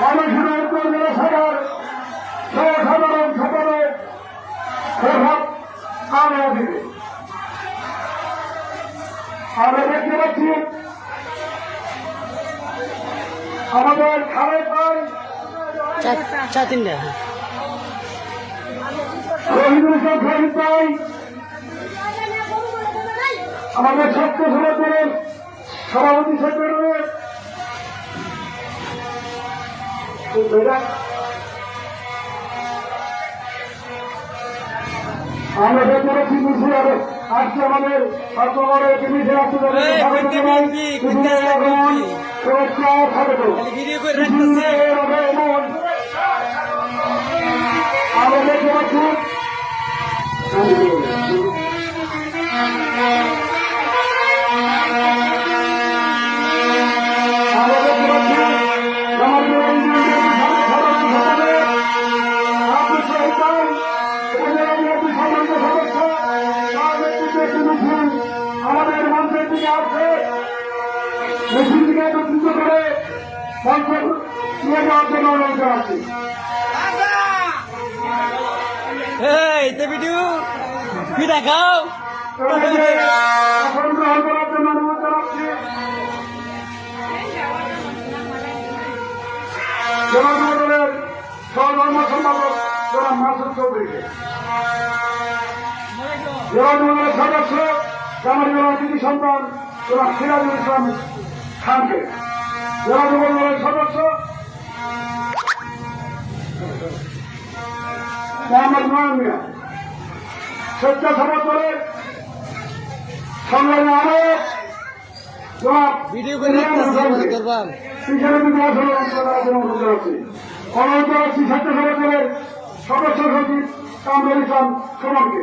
গবেষণার কর্মীরা সবার সাধারণ সকলে প্রভাব আমরা দিবে। আমরা দেখতে পাচ্ছি আমাদের খালেদ ভাই চা তিনটা রহিদুল ইসলাম খালিদ ভাই আমাদের ছাত্র সমাজের সভাপতি সেক্রেটারি আমরা দেখতে পাচ্ছি হবে আজকে আমাদের সরকারের মিছিল আসছে এই, কইতে মিছিল আমাদের মঞ্চের দিকে আসছে মিছিলটিকে একত্রিত করে মঞ্চ নিয়ে যাওয়ার জন্য অনুরোধ জানাচ্ছি এই, তে ভিডিও পিঠা খাও আসন গ্রহণ করার জন্য অনুরোধ জানাচ্ছি সহধর্ম সম্পাদক জনাব চৌধুরীকে জনগণের সদস্য জামানিগঞ্জ দিদি সন্তান জনাব সিরাজুল ইসলাম খানকে। জনগণের সদস্য মোহাম্মদ নয়ন মিয়া সংগ্রামী ভিডিও করে অনুরোধ জানাচ্ছি অনুরোধ দলের সদস্য সচিব কামরুল ইসলাম সুমনকে।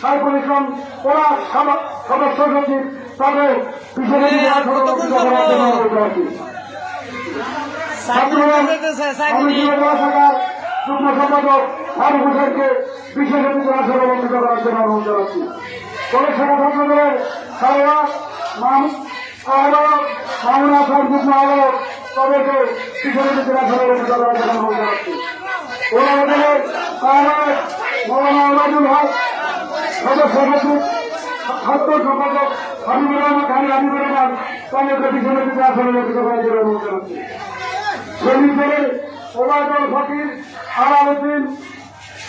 সাইফুল ইসলাম ওরা সদ- সদস্য সচিব তাদের জানাচ্ছি যুগ্ম সম্পাদক ফারুক হোসেনকে বিশেষ অতিথি আসনে বঞ্চিত করার জন্য অনুরোধ জানাচ্ছি পরিষেবা ছাত্রদলের সাহেব আহ্বায়ক মামুন হাসান যুগ্ম আহ্বায়ক তাদেরকে বিশেষ অতিথি আসনে বঞ্চিত করার জন্য অনুরোধ জানাচ্ছি ওনাদের আহ্বায়ক মৌলানা ওবায়দুল হক সদস্য সচিব ছাত্র সম্পাদক হাবিবুর রহমান খান হাবিবুর রহমান জন্য অনুরোধ জানাচ্ছি। শ্রমিক দলের ওবায়দুল ফকির আলাউদ্দিন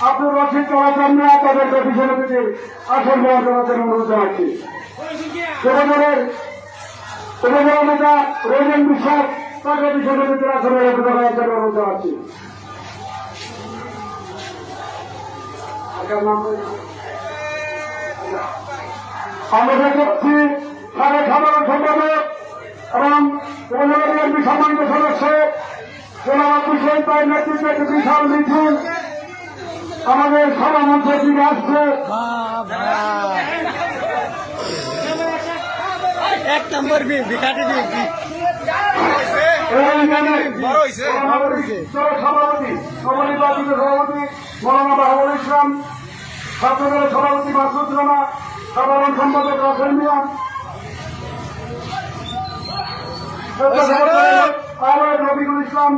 আব্দুর রশিদ চলাচন্দ্রা তাদেরকে পিছনে থেকে আসন গ্রহণ করার জন্য অনুরোধ জানাচ্ছি। যুবদলের উপজেলা নেতা রঞ্জন বিশ্বাস তাকে পিছনে থেকে আসন গ্রহণ করার জন্য অনুরোধ জানাচ্ছি। আমরা পাচ্ছি সাড়ে সাধারণ সম্পাদক এবং উপজেলা বিএনপি সম্মানিত সদস্য জনাব হুসেন তার নেতৃত্বে একটি বিশাল মিছিল আমাদের সভা মঞ্চের দিকে আসছে এক নম্বর বড় হইছে। সভাপতি সভাপতি মৌলানা বাহাবুল ইসলাম ছাত্রদলের সভাপতি মাসুদ রানা সাধারণ সম্পাদক রাখেন মিয়া। স্বেচ্ছাসেবক নবীগুল রবিকুল ইসলাম।